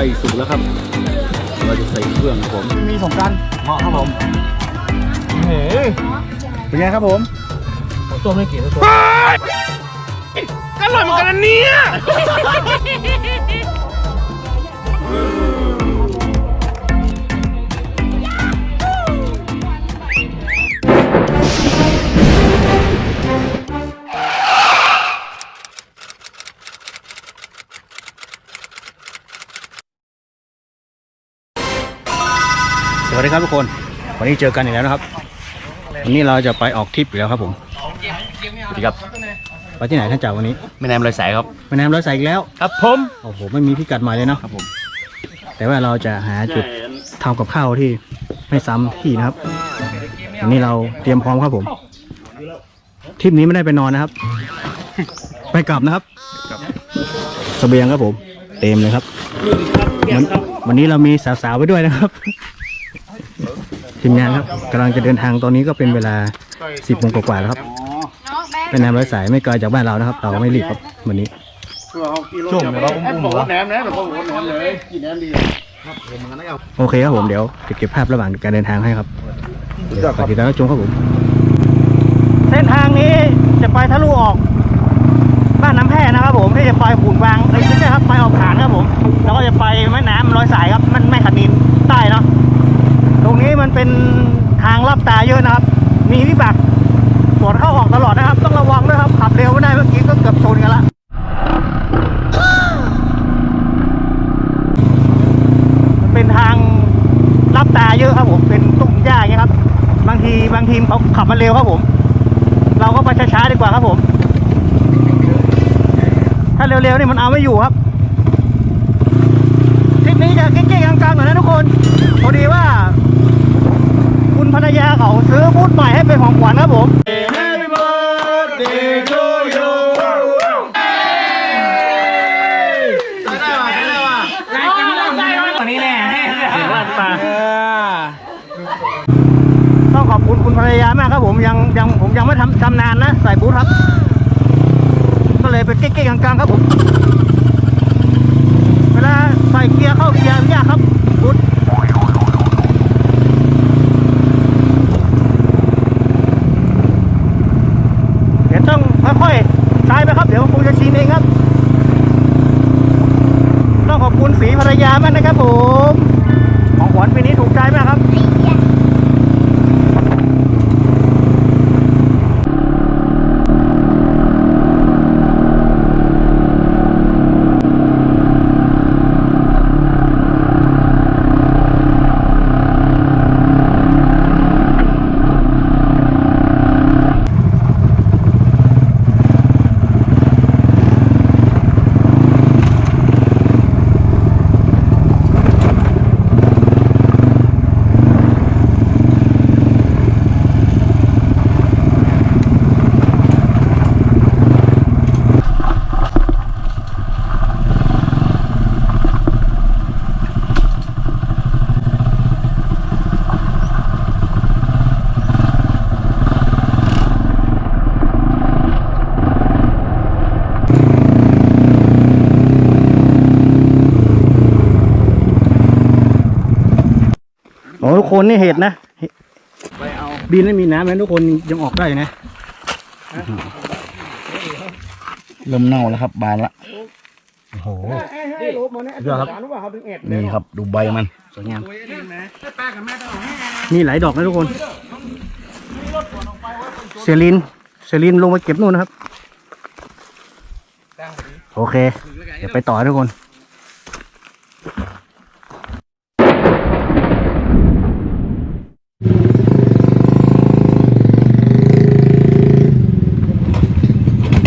อได้สุกแล้วครับ เราจะใส่เครื่องครับผม มีสงการเหมาะครับผมเฮ้ยเป็นไงครับผมต้มได้กี่ตัวอร่อยเหมือนกันนะเนี่ย วัสดีครับทุกคน วันนี้เจอกันอีกแล้วนะครับ วันนี้เราจะไปออกทริปอีกแล้วครับผม สวัสดีครับไปที่ไหนท่านจ่าวันนี้แม่น้ำลอยสายครับแม่น้ำร้อยสายอีกแล้ว ครับผม โอ้โห ไม่มีพิกัดหมายเลยเนาะ ครับผม แต่ว่าเราจะหาจุดทำกับข้าวที่ไม่ซ้ำที่นะครับ วันนี้เราเตรียมพร้อมครับผม ทริปนี้ไม่ได้ไปนอนนะครับ ไปกลับนะครับเสบียงครับผม เต็มเลยครับวันวันนี้เรามีสาวๆไว้ด้วยนะครับ ทีมงานครับกำลังจะเดินทางตอนนี้ก็เป็นเวลาสิบโมงกว่าๆแล้วครับแม่น้ำร้อยสายไม่ไกลจากบ้านเรานะครับ เราไม่รีบครับวันนี้ช่วงเดี๋ยวเราอุ้มหัวโอเคครับผมเดี๋ยวจะเก็บภาพระหว่างการเดินทางให้ครับเดี๋ยวฝากติดตามรับชมครับผม เส้นทางนี้จะไปทะลุออก บ้านน้ำแพร่นะครับ ผมที่จะไปขุนวางไอ้ยไม่ใช่ครับไปออกผางครับผม แล้วก็จะไปแม่น้ำร้อยสายครับมันแม่ขันนินใต้เนาะ ตรงนี้มันเป็นทางลับตาเยอะนะครับ มีวิบากสวนเข้าออกตลอดนะครับ ต้องระวังด้วยครับขับเร็วไม่ได้เมื่อกี้ก็เกือบชนกันละมันเป็นทางลับตาเยอะครับผมเป็นตุ้งหญ้าอย่างเงี้ยครับ บางทีบางทีมเขาขับมาเร็วครับผม เราก็ไปช้าๆดีกว่าครับผม ถ้าเร็วๆนี่มันเอาไม่อยู่ครับทริปนี้จะเก๊กๆกลางๆหน่อยนะทุกคนพอดีว่า คุณภรรยาเขา ซื้อบูธใหม่ให้เป็นของขวัญครับผม ต้องขอบคุณคุณภรรยามากครับผมยังยังผมยังไม่ทำทำนานนะ ใส่บูทครับ ก็เลยเป็นเก๊กๆกลางๆครับผม เวลาใส่เกียร์เข้าเกียร์ยากครับบูทเดี๋ยวต้องค่อยๆใช้ไปครับ ชินเองครับ ต้องขอบคุณสีภรรยามากนะครับผม ของขวัญปีนี้ถูกใจมากครับ โอ้ทุกคนนี่เห็ดนะดินไม่มีน้ำนะทุกคนยังออกได้อยู่นะเริ่มเน่าแล้วครับ บานละยอดครับนี่ครับดูใบมันสวยงามมีหลายดอกนะทุกคนเซลินเซลินลงไปเก็บนู่นนะครับ โอเค เดี๋ยวไปต่อนะทุกคน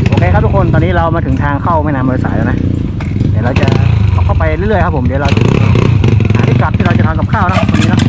โอเคครับทุกคน ตอนนี้ เรามาถึงทางเข้าแม่น้ำเมยสายแล้วนะ เดี๋ยวเราจะเข้าไปเรื่อยๆครับผม เดี๋ยวเราจะหาที่กลับที่เราจะทำกับข้าวนะวันนี้นะ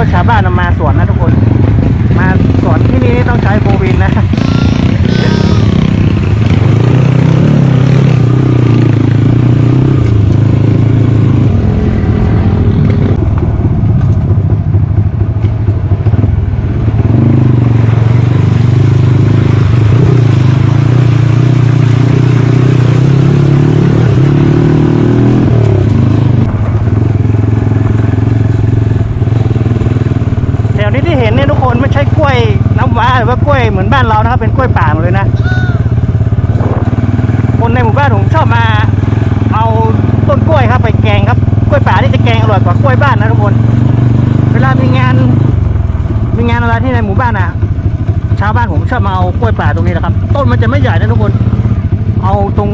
รถชาวบ้านนำมาสวนนะทุกคน มาสวนที่นี่ต้องใช้โฟร์วินนะ แถวนี้ที่เห็นเนี่ยทุกคนไม่ใช่กล้วยน้ำว้าหรือ วยเหมือนบ้านเรานะครับ เป็นกล้วยป่าหมดเลยนะ คนในหมู่บ้านผมชอบมาเอาต้นกล้วยครับไปแกงครับ กล้วยป่านี่จะแกงอร่อยกว่ากล้วยบ้านนะทุกคน เวลามีงาน มีงานอะไรที่ในหมู่บ้านอะ ชาวบ้านผมชอบมาเอากล้วยป่าตรงนี้นะครับ ต้นมันจะไม่ใหญ่นะทุกคน เอาตรง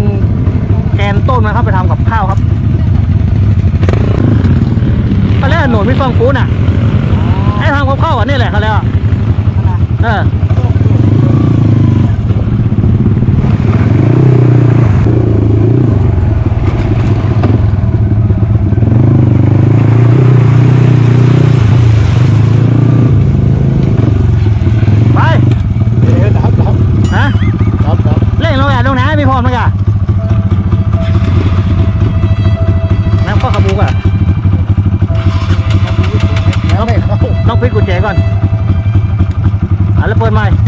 แกนต้นมันครับไปทำกับข้าวครับเขาเรียกว่าหนวดม่ฟองฟูน่ะ ให้ทำกับข้าวอะนี่แหละเขาเรียกว่าเออ ไป รับรับ ฮะ รับรับ เล่นลงอะลงน้ำไม่พร้อมมั้งอะน้ำข้อขบูกอะ แล้วไม่เข้า ต้องปิดกุญแจก่อน อะแ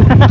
one.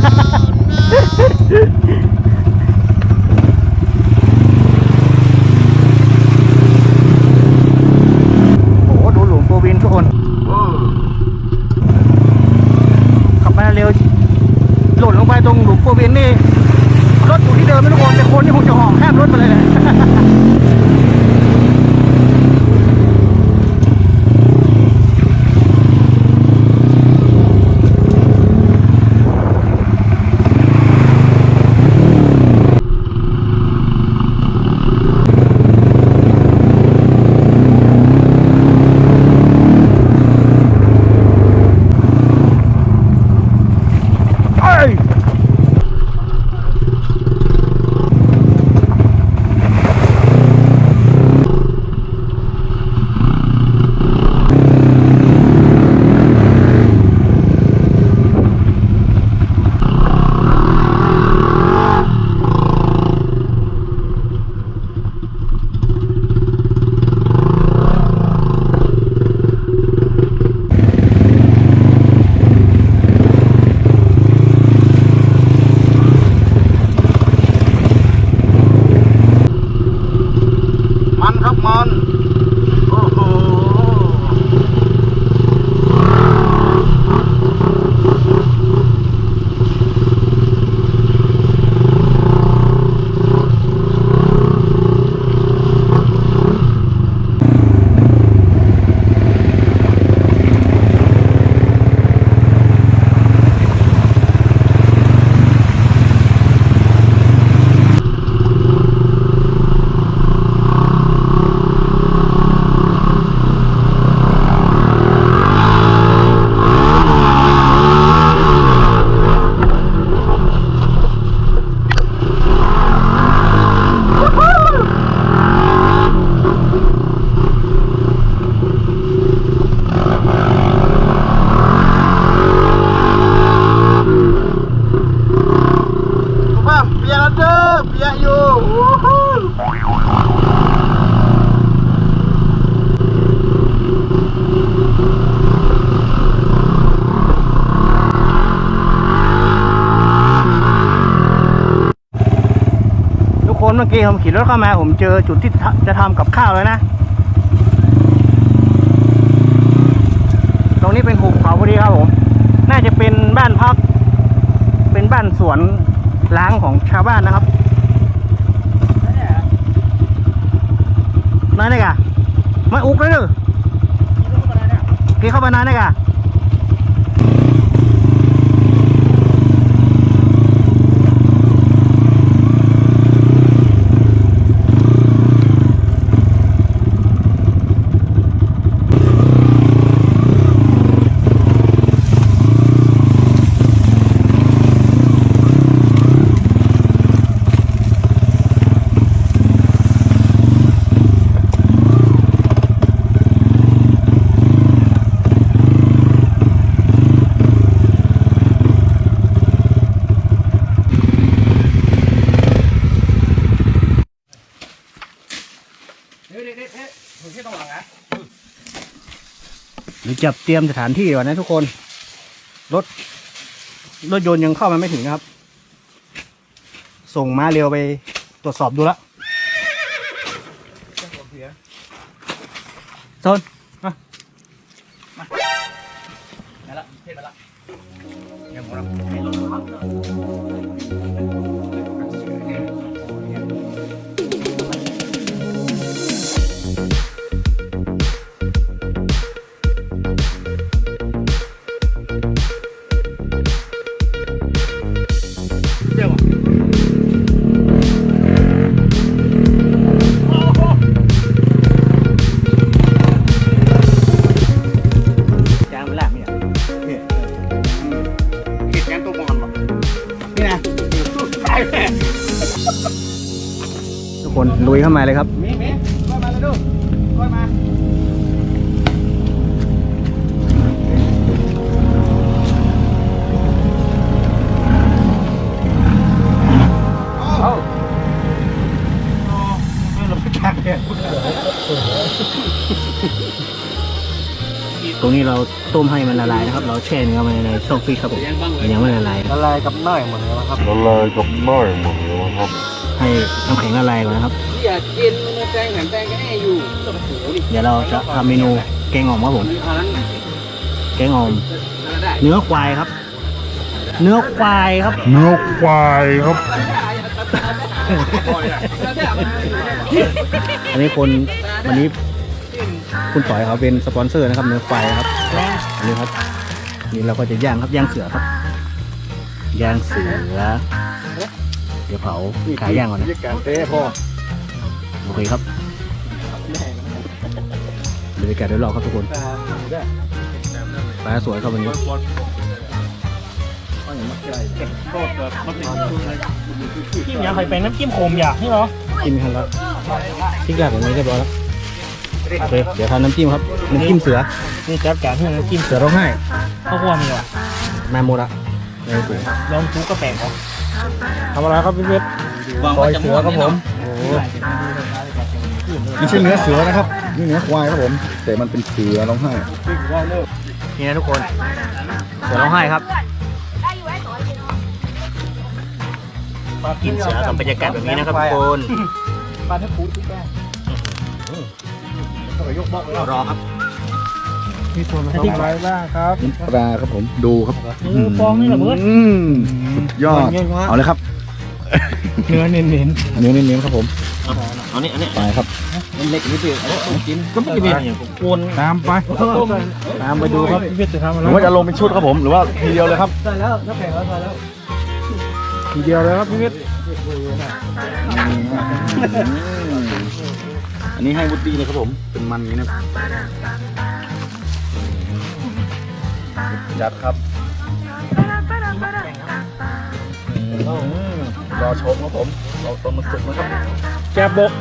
มื่อกี้ผมขี่รถเข้ามา ผมเจอจุดที่จะทำกับข้าวแล้วนะ ตรงนี้เป็นหุบเขาพอดีครับผม น่าจะเป็นบ้านพัก เป็นบ้านสวนล้างของชาวบ้านนะครับนั่นเองอะไม่อุกเลยเด้อกี่เข้าไปนานเลยกะ จับเตรียมสถานที่ก่อนนะทุกคน รถ รถยนต์ยังเข้ามาไม่ถึงนะครับ ส่งมาเร็วไปตรวจสอบดูละโซนมามามาละเทศมาละเดี๋ยวผมรับ เราต้มให้มันละลายนะครับ เราแช่เนื้อมันในช่องฟรีซครับผมมันยังไม่ละลายละลายกับหน้าหมดแล้วครับละลายกับหน้าหมดแล้วครับ ให้น้ำแข็งละลายก่อนนะครับอยากกินแตงแหนแตงก็แน่อยู่โอ้โหนี่เดี๋ยวเราจะทำเมนูแกงอ่อมครับผมอันนั้นแกงอ่อมได้เนื้อควายครับ เนื้อควายครับ เนื้อควายครับอันนี้คนวันนี้ คุณต่อยเขาเป็นสปอนเซอร์นะครับเนื้อควายนะครับอันนี้ครับนี่เราก็จะย่างครับย่างเสือครับย่างเสือเดี๋ยวเผาขาย่างก่อนนะยี่การเต้พ่อโอเคครับบรรยากาศโดยรอบครับทุกคนปลาสวยครับวันนี้จิ้มยาไข่เป็นน้ำจิ้มโขมอยากนี่เหรอกินกันแล้วพริกลาบแบบนี้เรียบร้อยแล้ว โอเคเดี๋ยวทำน้ำจิ้มครับน้ำจิ้มเสือนี่จับจานที่น้ำจิ้มเสือร้องไห้ข้าวคั่วมีว่ะมาโมระในถุงลองทุกกระแปงเหรอทำอะไรครับพี่เพชรปล่อยเสือครับผมไม่ใช่เนื้อเสือนะครับนี่เนื้อควายครับผม แต่มันเป็นเสือร้องไห้นี่นะทุกคนเสือร้องไห้ครับกินเสือกับบรรยากาศแบบนี้นะครับทุกคนปลาทับปูที่แก้ รอครับมีส่วนผสมอะไรบ้างครับ ปลาครับผมดูครับเออฟองนี่เหรอเบิร์ดอืมสุดยอดเอาเลยครับ เนื้อเน้นเนื้อเน้นๆครับผมเอานี่อันนี้ไปครับๆเล็กนิดเดียวกินก็ไม่กินเนี่ยผมกวนตามไปตามไปดูครับพี่เพชรจะทำอะหไรรือว่าจะลงเป็นชุดครับผมหรือว่าทีเดียวเลยครับใส่แล้วน้ำแข็งแล้วใส่แล้วทีเดียวเลยครับพี่เพชร อันนี้ให้วุฒิเลยครับผม เป็นมันนี้นะจัดครับรอชมครับผมรอต้มมันสุกนะครับแกบบก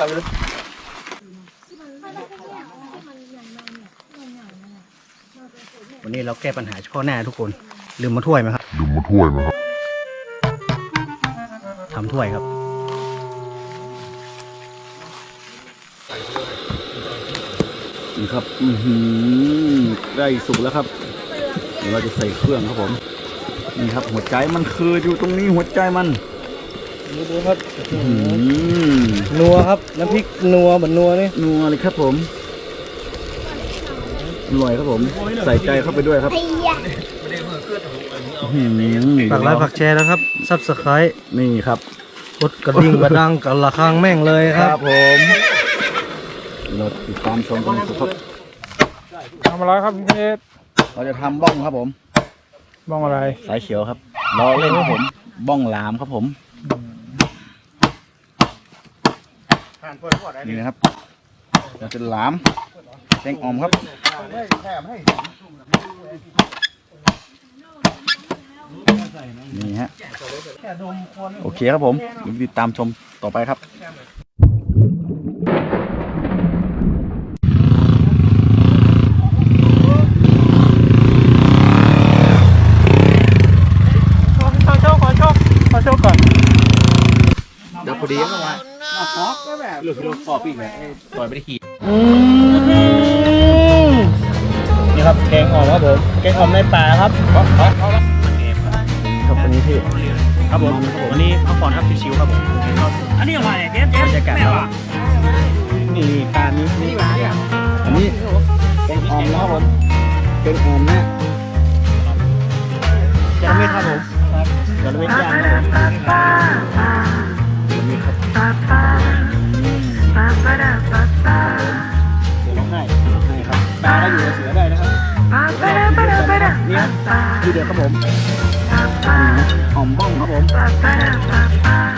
วันนี้เราแก้ปัญหาเฉพาะหน้าทุกคน ลืมมาถ้วยไหมครับ ลืมมาถ้วยไหมครับทำถ้วยครับนี่ครับ อือหือได้สุกแล้วครับเดี๋ยวเราจะใส่เครื่องครับผม นี่ครับ หัวใจมันคืออยู่ตรงนี้หัวใจมันดูดูครับอืม นัวครับ น้ำพริกนัวเหมือนนัวนี่นัวเลยครับผมอร่อยครับผม ใส่ใจเข้าไปด้วยครับไอ้ยะอื้อหือฝากไลค์ฝากแชร์นะครับซับสไครต์นี่ครับกดกระดิ่งกระดังกันละครั้งแม่งเลยคครัรับบผมเราติดตามชมกันครับทำอะไรครับพี่เพชรเราจะทำบ้องครับผม บ้องอะไร สายเขียวครับรอเล่นครับผม บ้องหลามครับผม นี่นะครับเราจะหลามแตงอ่อมครับนี่ฮะโอเคครับผมเดี๋ยวติดตามชมต่อไปครับขอโชคขอโชคขอโชคก่อนเดี๋ยวพอดีก็ว่าเลือกที่เราฟอปีกเลยต่อยไม่ได้ขี่นี่ครับแกงอ่อมครับผมแกงอ่อมในป่าครับครับวันนี้พี่ครับผมวันนี้พักผ่อนครับชิวๆครับผมอันนี้อะไรเนี่ยเจ๊เจ๊บรรยากาศครับนี่การนี้นี่อันนี้แกงอ่อมนะครับผมแกงอ่อมนะจระเม็ดครับผมจระเม็ดย่างครับ ผมร้องไห้ให้ครับตาก็อยู่กับเสือได้นะครับเนี่ยทีเดียวครับผมหอมบ้องครับผมเม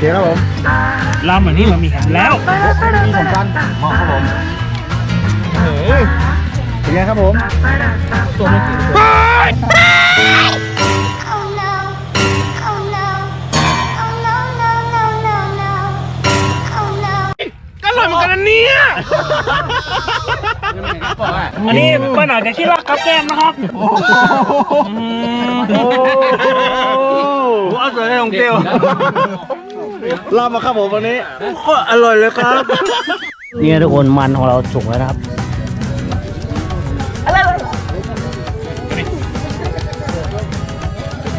โอเคครับผมลำเหมือนนี้มันมีแล้วนี่สำคัญเหมาะครับผมเป็นไงครับผม Oh no. Oh no. Oh no, no, no, no, no. Oh no. อันนี้ป้าหน่อยจะคิดว่ากับแก้มนะครับเอาเสือให้ลงเตียว ลาบมาครับผมวันนี้ก็อร่อยเลยครับนี่ทุกคนมันของเราสุกแล้วนะครับ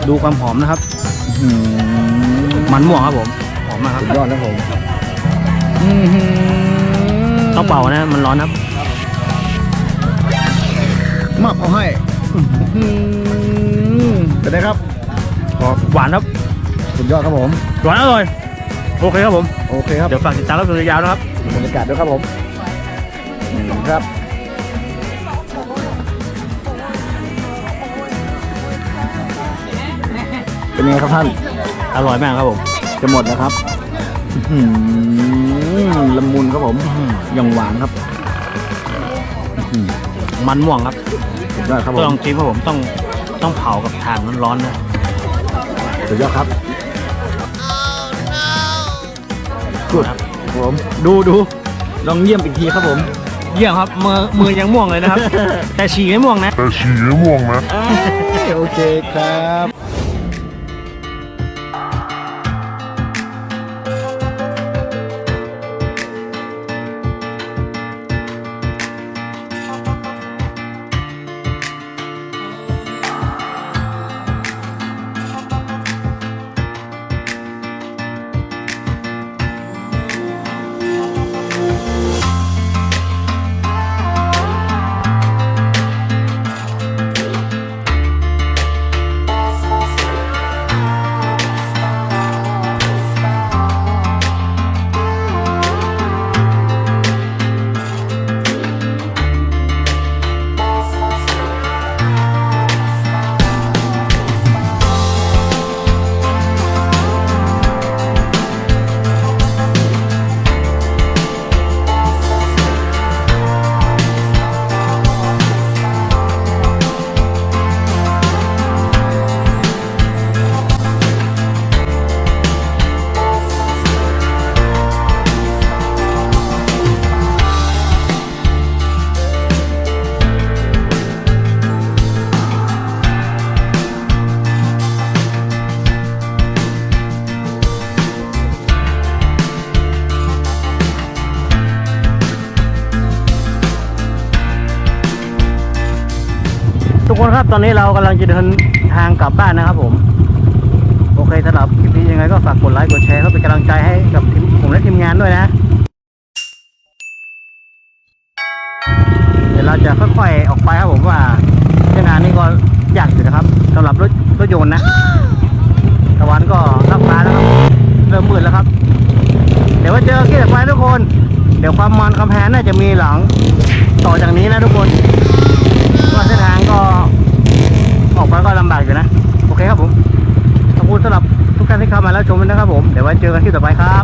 ดูความหอมนะครับอื้อหือมันม่วงครับผมหอมมากครับสุดยอดนะผมอื้อหือต้องเป่านะ มันร้อนครับมับเอาให้อื้อหือเป็นไงครับหวานครับสุดยอดครับผมหวานอร่อย โอเคครับผม โอเคครับเดี๋ยวฝากติดตามรับชมยาวๆนะครับบรรยากาศด้วยครับผมนี่ครับเป็นไงครับท่าน อร่อยมากครับผม จะหมดนะครับอื้อหือละมุนครับผมยังหวานครับอื้อหือมันม่วงครับสุดยอดครับผต้องลมองชิมครับผมต้องต้องเผากับถ่านร้อนๆนะสุดยอดครับ สุดครับผมดูดูลองเยี่ยมอีกทีครับผมเยี่ยมครับมือมือยังม่วงเลยนะครับ แต่ฉี่ไม่ม่วงนะ แต่ฉี่ไม่ม่วงนะ โอเคครับ ตอนนี้เรากำลังจะเดินทางกลับบ้านนะครับผม โอเคสำหรับคลิปนี้ยังไงก็ฝากกดไลค์กดแชร์เพื่อเป็นกำลังใจให้กับทีมผมและทีมงานด้วยนะ เดี๋ยวเราจะค่อยๆออกไปครับผมว่าเส้นทางนี้ก็ยากอยู่นะครับสำหรับรถรถยนต์นะตะวันก็รับฟ้าแล้วครับเริ่มมืดแล้วครับ เดี๋ยวไว้เจอกันต่อไปทุกคน เดี๋ยวความมันคำแพงน่าจะมีหลังต่อจากนี้นะทุกคนว่าเส้นทางก็ ออกไปก็ลำบากอยู่นะ โอเคครับผม ขอบคุณสำหรับทุกท่านที่เข้ามาแล้วชมนะครับผม เดี๋ยวไว้เจอกันที่ต่อไปครับ